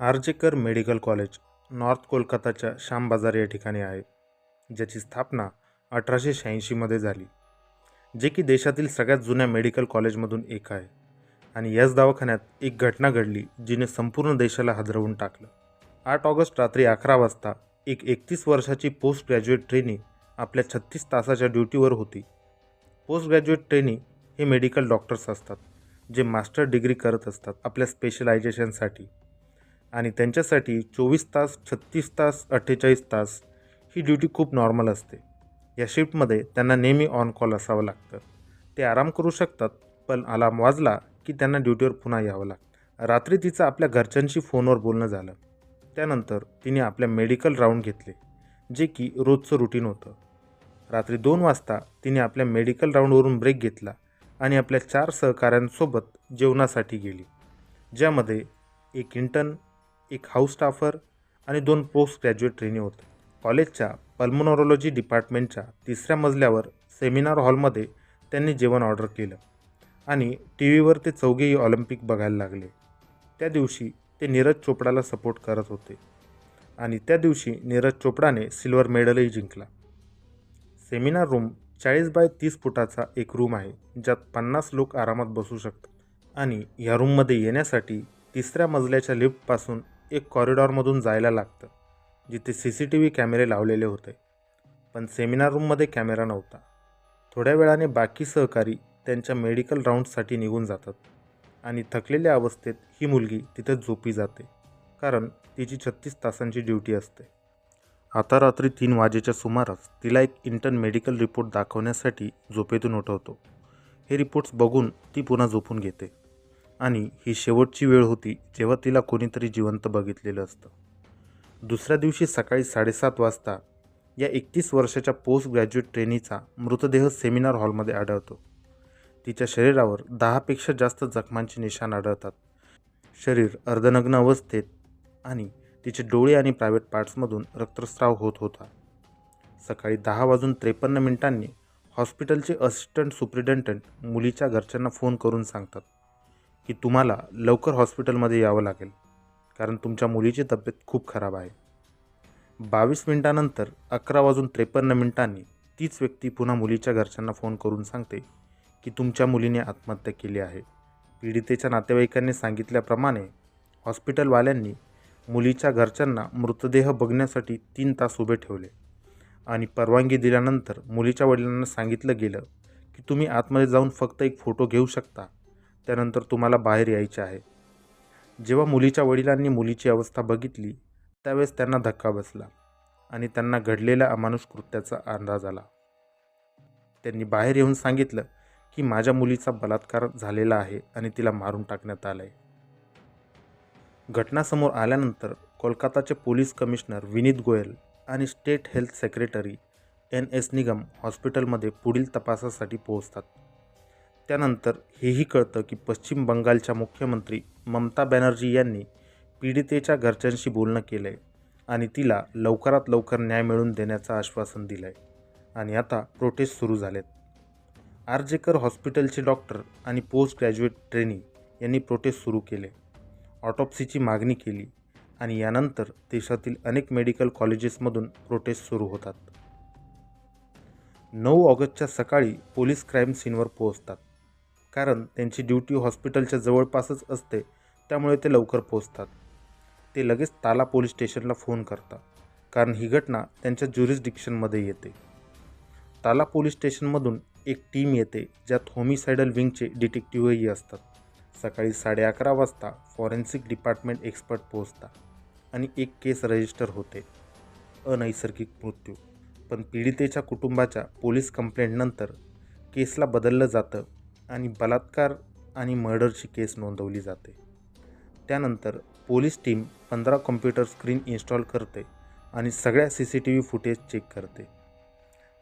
आर्जेकर medical college north कोलकाताच्या श्यामबाजार या ठिकाणी आहे ज्याची स्थापना अठराशे शहाऐंशीमध्ये झाली जे की देशातील सगळ्यात जुन्या मेडिकल कॉलेजमधून एक आहे. आणि याच दवाखान्यात एक घटना घडली जिने संपूर्ण देशाला हादरवून टाकलं. आठ ऑगस्ट रात्री अकरा वाजता एक एकतीस वर्षाची पोस्ट ग्रॅज्युएट ट्रेनी आपल्या छत्तीस तासाच्या ड्युटीवर होती. पोस्ट ग्रॅज्युएट ट्रेनी हे मेडिकल डॉक्टर्स असतात जे मास्टर डिग्री करत असतात आपल्या स्पेशलायझेशनसाठी. आणि त्यांच्यासाठी चोवीस तास छत्तीस तास अठ्ठेचाळीस तास ही ड्युटी खूप नॉर्मल असते. या शिफ्टमध्ये त्यांना नेहमी ऑन कॉल असावं लागतं. ते आराम करू शकतात पण अलार्म वाजला की त्यांना ड्युटीवर पुन्हा यावं लागतं. रात्री तिचं आपल्या घरच्यांशी फोनवर बोलणं झालं. त्यानंतर तिने आपल्या मेडिकल राऊंड घेतले जे की रोजचं रुटीन होतं. रात्री दोन वाजता तिने आपल्या मेडिकल राऊंडवरून ब्रेक घेतला आणि आपल्या चार सहकाऱ्यांसोबत जेवणासाठी गेली ज्यामध्ये एक इंटर्न एक हाऊस स्टाफर आणि दोन पोस्ट ग्रॅज्युएट ट्रेनी होते कॉलेजच्या पल्मोनॉरॉलॉजी डिपार्टमेंटच्या तिसऱ्या मजल्यावर सेमिनार हॉलमध्ये त्यांनी जेवण ऑर्डर केलं आणि टी व्हीवर ते चौघेही ऑलिम्पिक बघायला लागले. त्या दिवशी ते नीरज चोपडाला सपोर्ट करत होते आणि त्या दिवशी नीरज चोपडाने सिल्वर मेडलही जिंकला. सेमिनार रूम चाळीस बाय तीस फुटाचा एक रूम आहे ज्यात पन्नास लोक आरामात बसू शकतात. आणि ह्या रूममध्ये येण्यासाठी तिसऱ्या मजल्याच्या लिफ्टपासून एक कॉरिडॉरमधून जायला लागतं जिथे सी सी टी व्ही कॅमेरे लावलेले होते. पण सेमिनार रूममध्ये कॅमेरा नव्हता. थोड्या वेळाने बाकी सहकारी त्यांच्या मेडिकल राऊंडसाठी निघून जातात आणि थकलेल्या अवस्थेत ही मुलगी तिथे झोपी जाते कारण तिची छत्तीस तासांची ड्युटी असते. आता रात्री तीन वाजेच्या सुमारास तिला एक इंटर्न मेडिकल रिपोर्ट दाखवण्यासाठी झोपेतून उठवतो. हे रिपोर्ट्स बघून ती पुन्हा झोपून घेते. आणि ही शेवटची वेळ होती जेव्हा तिला कोणीतरी जिवंत बघितलेलं असतं. दुसऱ्या दिवशी सकाळी साडेसात वाजता या एकतीस वर्षाच्या पोस्ट ग्रॅज्युएट ट्रेनीचा मृतदेह सेमिनार हॉलमध्ये आढळतो. तिच्या शरीरावर दहापेक्षा जास्त जखमांचे निशाण आढळतात. शरीर अर्धनग्न अवस्थेत आणि तिचे डोळे आणि प्रायव्हेट पार्ट्समधून रक्तस्राव होत होता. सकाळी दहा वाजून त्रेपन्न मिनिटांनी हॉस्पिटलचे असिस्टंट सुप्रिटेंडंट मुलीच्या घरच्यांना फोन करून सांगतात. की तुम्हाला लवकर हॉस्पिटलमध्ये यावं लागेल. कारण तुमच्या मुलीची तब्येत खूप खराब आहे. बावीस मिनिटानंतर अकरा वाजून त्रेपन्न मिनिटांनी तीच व्यक्ती पुन्हा मुलीच्या घरच्यांना फोन करून सांगते की तुमच्या मुलीने आत्महत्या केली आहे. पीडितेच्या नातेवाईकांनी सांगितल्याप्रमाणे हॉस्पिटलवाल्यांनी मुलीच्या घरच्यांना मृतदेह बघण्यासाठी तीन तास उभे ठेवले आणि परवानगी दिल्यानंतर मुलीच्या वडिलांना सांगितलं गेलं की तुम्ही आतमध्ये जाऊन फक्त एक फोटो घेऊ शकता. त्यानंतर तुम्हाला बाहेर यायचे आहे. जेव्हा मुलीच्या वडिलांनी मुलीची अवस्था बघितली त्यावेळेस त्यांना धक्का बसला आणि त्यांना घडलेल्या अमानुष कृत्याचा अंदाज आला. त्यांनी बाहेर येऊन सांगितलं की माझ्या मुलीचा बलात्कार झालेला आहे आणि तिला मारून टाकण्यात आलं आहे घटनासमोर आल्यानंतर कोलकाताचे पोलीस कमिशनर विनीत गोयल आणि state health secretary N S Nigam हॉस्पिटलमध्ये पुढील तपासासाठी पोहोचतात. त्यानंतर हेही कळतं की पश्चिम बंगालच्या मुख्यमंत्री ममता बॅनर्जी यांनी पीडितेच्या घरच्यांशी बोलणं केलं आहे आणि तिला लवकरात लवकर न्याय मिळवून देण्याचं आश्वासन दिलं आहे आणि आता प्रोटेस्ट सुरू झालेत. आरजेकर हॉस्पिटलचे डॉक्टर आणि पोस्ट ग्रॅज्युएट ट्रेनी यांनी प्रोटेस्ट सुरू केले. ऑटोप्सीची मागणी केली आणि यानंतर देशातील अनेक मेडिकल कॉलेजेसमधून प्रोटेस्ट सुरू होतात. नऊ ऑगस्टच्या सकाळी पोलीस क्राईम सीनवर पोहोचतात. कारण त्यांची ड्युटी हॉस्पिटलच्या जवळपासच असते त्यामुळे ते लवकर पोहोचतात. ते लगेच ताला पोलीस स्टेशनला फोन करतात कारण ही घटना त्यांच्या ज्युरिस्डिक्शनमध्ये येते. ताला पोलीस स्टेशनमधून एक टीम येते ज्यात होमिसायडल विंगचे डिटेक्टिव्हही असतात. सकाळी साडे अकरा वाजता फॉरेन्सिक डिपार्टमेंट एक्सपर्ट पोहोचता आणि एक केस रजिस्टर होते. अनैसर्गिक मृत्यू. पण पीडितेच्या कुटुंबाच्या पोलीस कंप्लेंटनंतर केसला बदललं जातं आणि बलात्कार आणि मर्डरची केस नोंदवली जाते. त्यानंतर पोलीस टीम पंधरा कॉम्प्युटर स्क्रीन इन्स्टॉल करते आणि सगळ्या C C T V footage check करते.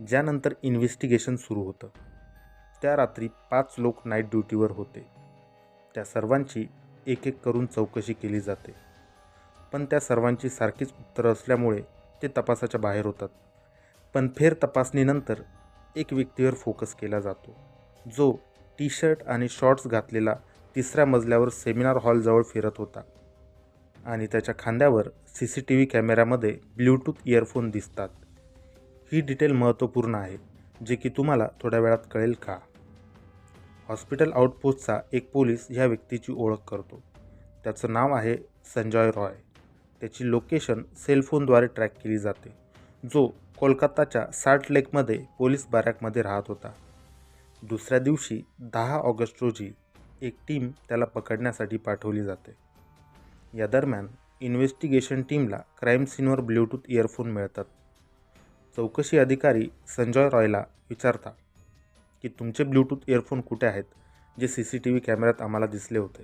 ज्यानंतर इन्व्हेस्टिगेशन सुरू होतं. त्या रात्री पाच लोक नाईट ड्युटीवर होते. त्या सर्वांची एक एक करून चौकशी केली जाते. पण त्या सर्वांची सारखीच उत्तरं असल्यामुळे ते तपासाच्या बाहेर होतात. पण फेर तपासणीनंतर एक व्यक्तीवर फोकस केला जातो जो टी शर्ट आणि शॉर्ट्स घातलेला तिसऱ्या मजल्यावर सेमिनार हॉलजवळ फिरत होता. आणि त्याच्या खांद्यावर सी सी टी व्ही कॅमेऱ्यामध्ये ब्ल्यूटूथ इयरफोन दिसतात. ही डिटेल महत्त्वपूर्ण आहे जे की तुम्हाला थोड्या वेळात कळेल का? हॉस्पिटल आउटपोस्टचा एक पोलीस ह्या व्यक्तीची ओळख करतो. त्याचं नाव आहे संजय रॉय. त्याची लोकेशन सेलफोनद्वारे ट्रॅक केली जाते जो कोलकाताच्या साल्ट लेकमध्ये पोलीस बॅरॅकमध्ये राहत होता. दुसऱ्या दिवशी दहा ऑगस्ट रोजी एक टीम त्याला पकडण्यासाठी पाठवली जाते. या दरम्यान इन्व्हेस्टिगेशन टीमला क्राईम सीनवर ब्ल्यूटूथ इयरफोन मिळतात. चौकशी अधिकारी संजय रॉयला विचारता की तुमचे ब्ल्यूटूथ इयरफोन कुठे आहेत जे सी सी टी व्ही कॅमेऱ्यात आम्हाला दिसले होते?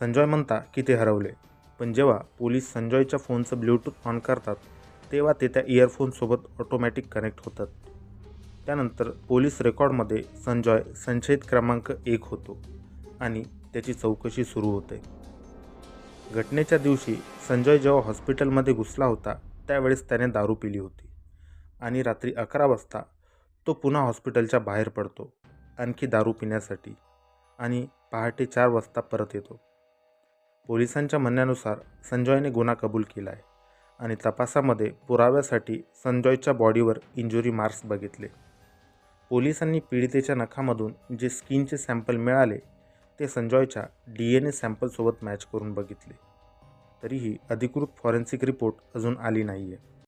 संजय म्हणता की ते हरवले पण जेव्हा पोलीस संजयच्या फोनचं ब्ल्यूटूथ ऑन करतात तेव्हा ते त्या इयरफोनसोबत ऑटोमॅटिक कनेक्ट होतात. त्यानंतर पोलीस रेकॉर्डमध्ये संजॉय संशयित क्रमांक एक होतो आणि त्याची चौकशी सुरू होते. घटनेच्या दिवशी संजय जेव्हा हॉस्पिटलमध्ये घुसला होता त्यावेळेस त्याने दारू पिली होती आणि रात्री अकरा वाजता तो पुन्हा हॉस्पिटलच्या बाहेर पडतो आणखी दारू पिण्यासाठी आणि पहाटे चार वाजता परत येतो. पोलिसांच्या म्हणण्यानुसार संजयने गुन्हा कबूल केला आहे आणि तपासामध्ये पुराव्यासाठी संजयच्या बॉडीवर इंजुरी मार्क्स बघितले. पोलिसांनी पीडितेच्या नखामधून जे स्किनचे सॅम्पल मिळाले ते संजॉयच्या डी एन ए सॅम्पलसोबत मॅच करून बघितले. तरीही अधिकृत फॉरेन्सिक रिपोर्ट अजून आली नाही आहे